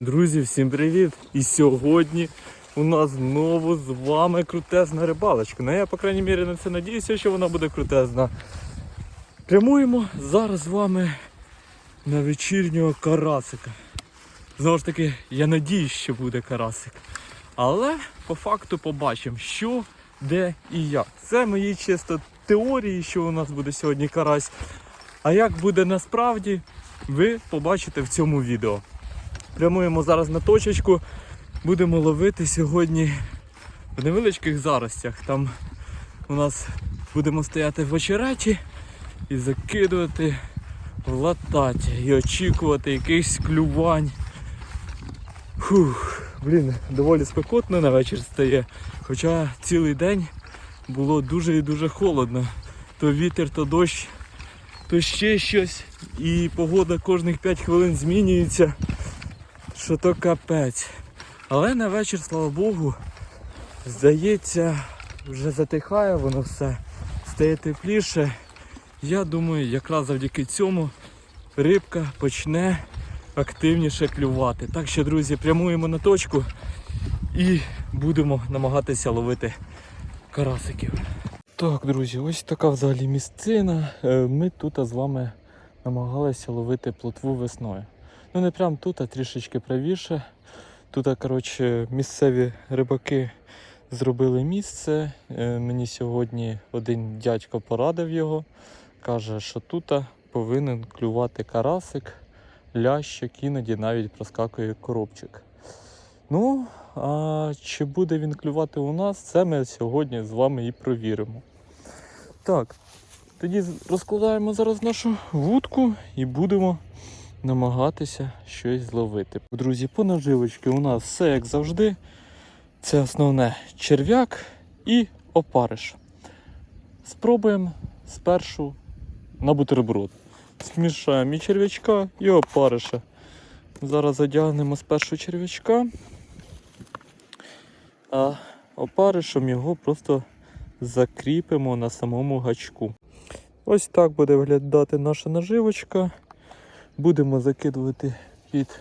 Друзі, всім привіт! І сьогодні у нас знову з вами крутезна рибалочка. Ну я, по крайній мірі, на це надіюся, що вона буде крутезна. Прямуємо зараз з вами на вечірнього карасика. Знову ж таки, я надіюсь, що буде карасик. Але по факту побачимо, що, де і як. Це мої чисто теорії, що у нас буде сьогодні карась. А як буде насправді, ви побачите в цьому відео. Прямуємо зараз на точечку. Будемо ловити сьогодні в невеличких заростях. Там у нас будемо стояти в очереті і закидувати в лататі і очікувати якихось клювань. Фух, блін, доволі спекотно на вечір стає. Хоча цілий день було дуже і дуже холодно. То вітер, то дощ, то ще щось. І погода кожних 5 хвилин змінюється що то капець. Але на вечір, слава Богу, здається, вже затихає воно все, стає тепліше. Я думаю, якраз завдяки цьому рибка почне активніше клювати. Так що, друзі, прямуємо на точку і будемо намагатися ловити карасиків. Так, друзі, ось така взагалі місцина. Е, Ми тут з вами намагалися ловити плотву весною. Ну не прям тут, а трішечки правіше. Тут, коротше, місцеві рибаки зробили місце. Е, Мені сьогодні один дядько порадив його. Каже, що тут повинен клювати карасик, лящик, іноді навіть проскакує коробчик. Ну, а чи буде він клювати у нас, це ми сьогодні з вами і провіримо. Так, тоді розкладаємо зараз нашу вудку і будемо намагатися щось зловити. Друзі, по наживочки у нас все як завжди. Це основне черв'як і опариш. Спробуємо спершу на бутерброд. Змішаємо і черв'ячка, і опариша. Зараз задягнемо спершу черв'ячка, а опаришем його просто закріпимо на самому гачку. Ось так буде виглядати наша наживочка. Будемо закидувати під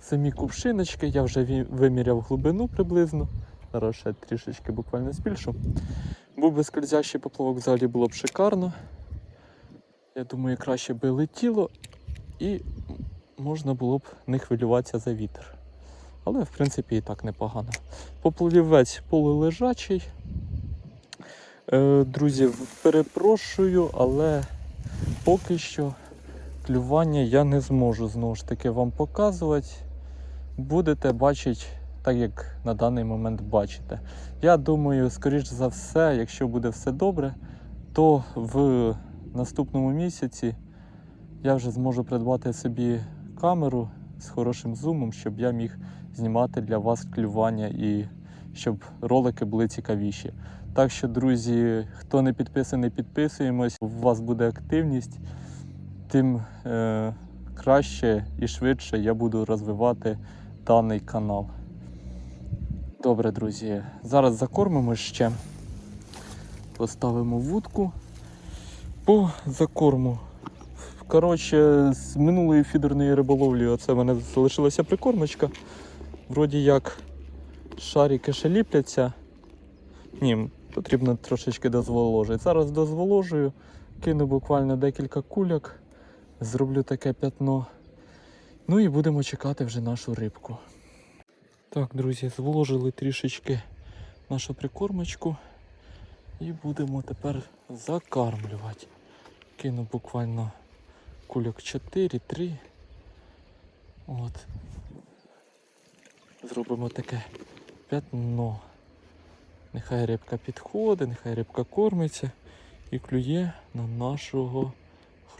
самі кувшиночки. Я вже виміряв глибину приблизно. Зараз ще трішечки буквально збільшу. Був би скользящий поплавок, взагалі було б шикарно. Я думаю, краще би летіло і можна було б не хвилюватися за вітер. Але в принципі і так непогано. Поплавівець полулежачий. Е, друзі, перепрошую, але поки що клювання я не зможу знову ж таки вам показувати. Будете бачити так, як на даний момент бачите. Я думаю, скоріш за все, якщо буде все добре, то в наступному місяці я вже зможу придбати собі камеру з хорошим зумом, щоб я міг знімати для вас клювання і щоб ролики були цікавіші. Так що, друзі, хто не підписаний, підписуємось. У вас буде активність тим е, краще і швидше я буду розвивати даний канал. Добре, друзі. Зараз закормимо ще. Поставимо вудку по закорму. Коротше, з минулої фідерної риболовлі оце в мене залишилася прикормочка. Вроді як шарики ще ліпляться. Ні, потрібно трошечки дозволожити. Зараз дозволожую, кину буквально декілька кульок, зроблю таке п'ятно. Ну і будемо чекати вже нашу рибку. Так, друзі, зволожили трішечки нашу прикормочку і будемо тепер закармлювати. Кину буквально кульок 4-3. От. Зробимо таке п'ятно. Нехай рибка підходить, нехай рибка кормиться і клює на нашого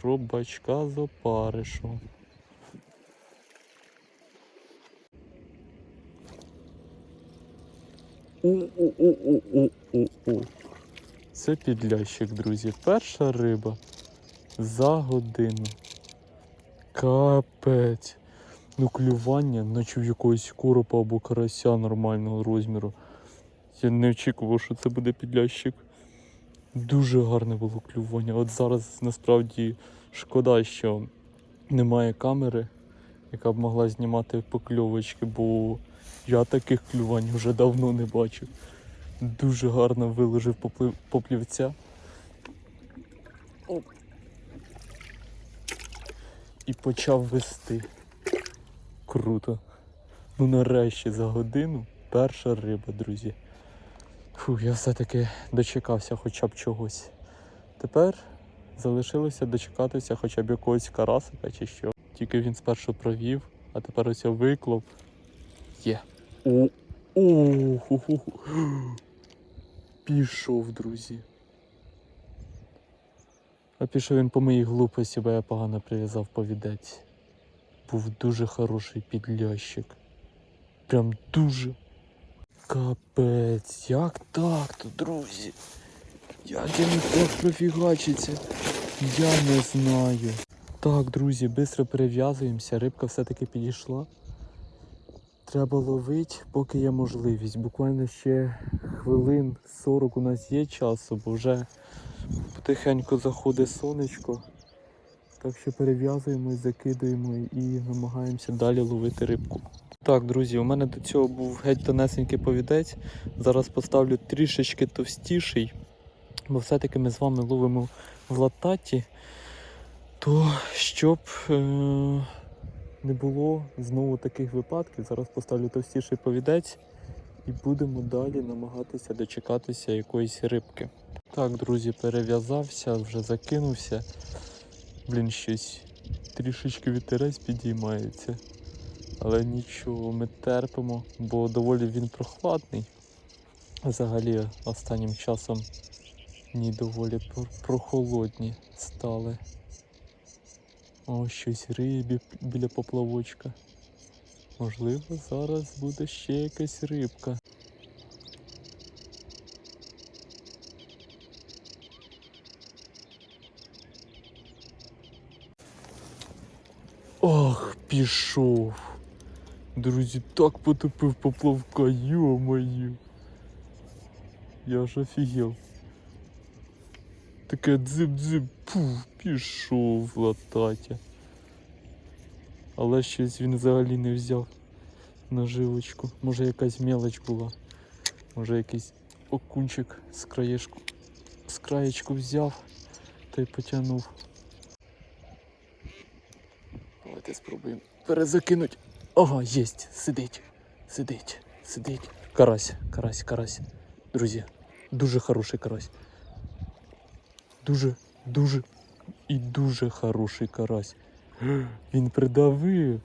хробачка з опаришем. У-у-у-у-у-у-у. Це підлящик, друзі. Перша риба за годину. Капець. Ну клювання, наче в якогось коропа або карася нормального розміру. Я не очікував, що це буде підлящик. Дуже гарне було клювання. От зараз насправді шкода, що немає камери, яка б могла знімати покльовочки, бо я таких клювань вже давно не бачив. Дуже гарно виложив поплив- поплівця. Оп. І почав вести. Круто. Ну нарешті за годину перша риба, друзі. Фу, я все-таки дочекався хоча б чогось. Тепер залишилося дочекатися хоча б якогось карасика чи що. Тільки він спершу провів, а тепер ось виклоп. Є. О, о, ху, ху. Пішов, друзі. А пішов він по моїй глупості, бо я погано прив'язав повідець. Був дуже хороший підлящик. Прям дуже. Капець, як так то, друзі? Як я не так профігачиться? Я не знаю. Так, друзі, швидко перев'язуємося. Рибка все-таки підійшла. Треба ловити, поки є можливість. Буквально ще хвилин 40 у нас є часу, бо вже потихеньку заходить сонечко. Так що перев'язуємось, закидуємо і намагаємося далі ловити рибку. Так, друзі, у мене до цього був геть тонесенький повідець. Зараз поставлю трішечки товстіший, бо все-таки ми з вами ловимо в лататі, то щоб е- не було знову таких випадків, зараз поставлю товстіший повідець і будемо далі намагатися дочекатися якоїсь рибки. Так, друзі, перев'язався, вже закинувся. Блін, щось трішечки вітерець підіймається. Але нічого, ми терпимо, бо доволі він прохладний. Взагалі останнім часом ні доволі прохолодні стали. О, щось рибі біля поплавочка. Можливо, зараз буде ще якась рибка. Ох, пішов. Друзі, так потопив поплавка, йо-моє. Я ж офігел. Таке дзип-дзип, пуф, пішов лататя. Але щось він взагалі не взяв наживочку. Може якась мелоч була. Може якийсь окунчик з краєшку. З краєчку взяв та й потягнув. Давайте спробуємо перезакинуть. Ага, єсть, сидить, сидить, сидить. Карась, карась, карась. Друзі, дуже хороший карась. Дуже, дуже і дуже хороший карась. Він придавив.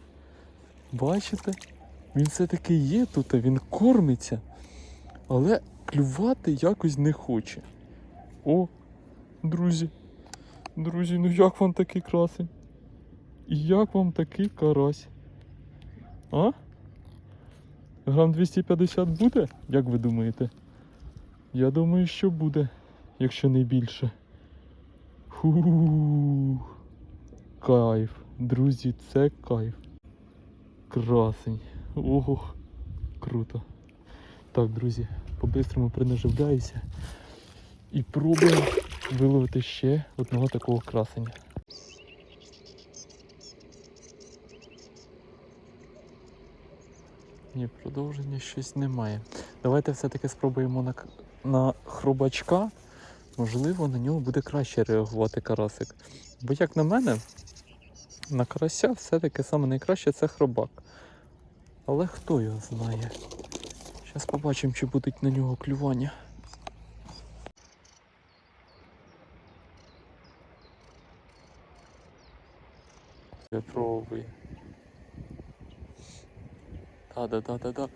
Бачите? Він все-таки є тут, а він кормиться. Але клювати якось не хоче. О, друзі. Друзі, ну як вам такий красень? І як вам такий карась? А? Грам 250 буде, як ви думаєте? Я думаю, що буде, якщо не більше. Фу. Кайф. Друзі, це кайф. Красень. Ого, круто. Так, друзі, по-бистрому принаживляюся і пробую виловити ще одного такого красення. Ні, продовження щось немає. Давайте все-таки спробуємо на, на хробачка. Можливо, на нього буде краще реагувати карасик. Бо, як на мене, на карася все-таки саме найкраще це хробак. Але хто його знає? Зараз побачимо, чи будуть на нього клювання. Пробуй. Да-да-да-да-да.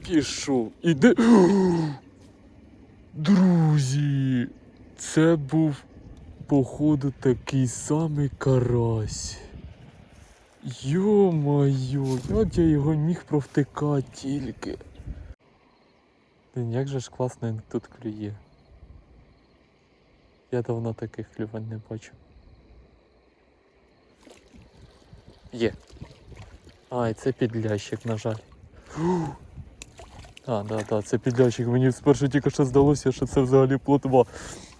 Пішов. Іде. Друзі, це був, походу, такий самий карась. Йо-моє, як я його міг провтикати тільки. Блін, як же ж класно він тут клює. Я давно таких клювань не бачу. Є. Ай, це підлящик, на жаль. А, да, да, це підлящик. Мені спершу тільки що здалося, що це взагалі плотва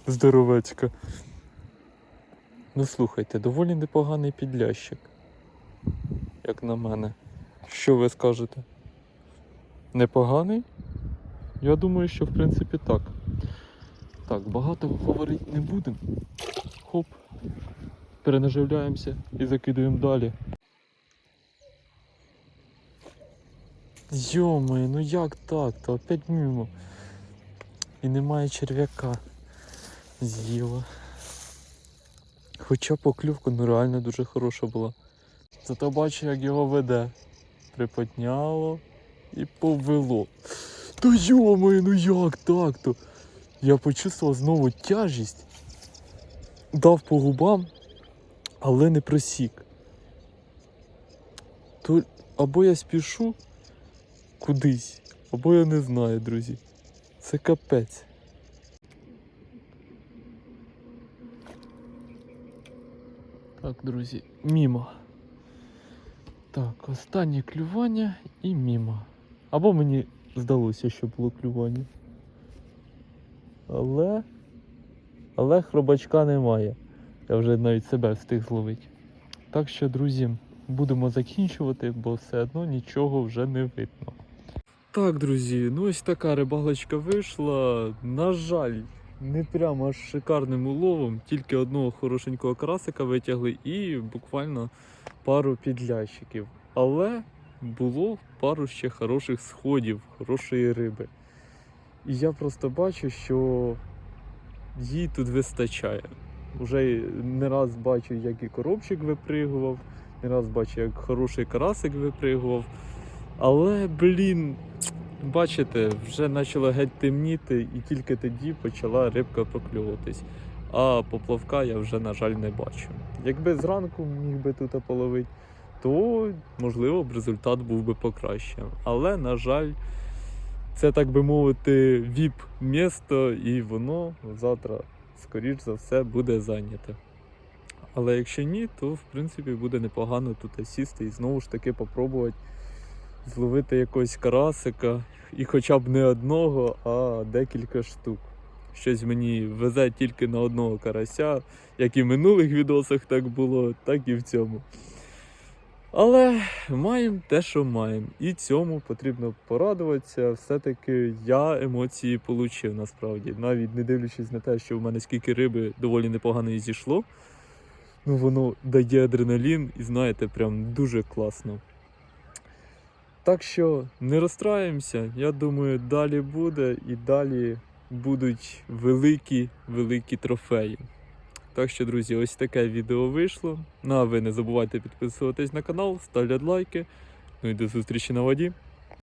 здоровецька. Ну слухайте, доволі непоганий підлящик. як на мене. Що ви скажете? Непоганий? Я думаю, що в принципі так. Так, багато говорити не будемо. Хоп. Перенаживляємося і закидуємо далі. Йомай, ну як так? То опять мимо. І немає черв'яка. З'їла. Хоча поклювка ну реально дуже хороша була. Зато бачу, як його веде. Приподняло і повело. Та йомай, ну як так то? Я почувствував знову тяжість. Дав по губам, але не просік. То або я спішу кудись, або я не знаю, друзі. Це капець. Так, друзі, мімо. Так, останнє клювання і мімо. Або мені здалося, що було клювання. Але. Але хробачка немає. Я вже навіть себе встиг зловити. Так що, друзі, будемо закінчувати, бо все одно нічого вже не видно. Так, друзі, ну ось така рибалочка вийшла. На жаль, не прямо аж шикарним уловом, тільки одного хорошенького карасика витягли і буквально пару підлящиків. Але було пару ще хороших сходів, хорошої риби. І я просто бачу, що їй тут вистачає. Уже не раз бачу, як і коробчик випригував, не раз бачу, як хороший карасик випригував. Але, блін, бачите, вже почало геть темніти, і тільки тоді почала рибка прокльовуватись. А поплавка я вже, на жаль, не бачу. Якби зранку міг би тут половити, то можливо б результат був би покраще. Але, на жаль, це так би мовити, віп місто, і воно завтра, скоріш за все, буде зайняте. Але якщо ні, то в принципі буде непогано тут сісти і знову ж таки попробувати зловити якогось карасика. І хоча б не одного, а декілька штук. Щось мені везе тільки на одного карася, як і в минулих відосах так було, так і в цьому. Але маємо те, що маємо. І цьому потрібно порадуватися. Все-таки я емоції отримав насправді. Навіть не дивлячись на те, що в мене скільки риби доволі непогано і зійшло. Ну воно дає адреналін і знаєте, прям дуже класно. Так що не розстраємося. Я думаю, далі буде і далі будуть великі, великі трофеї. Так що, друзі, ось таке відео вийшло. Ну а ви не забувайте підписуватись на канал, ставляти лайки. Ну і до зустрічі на воді.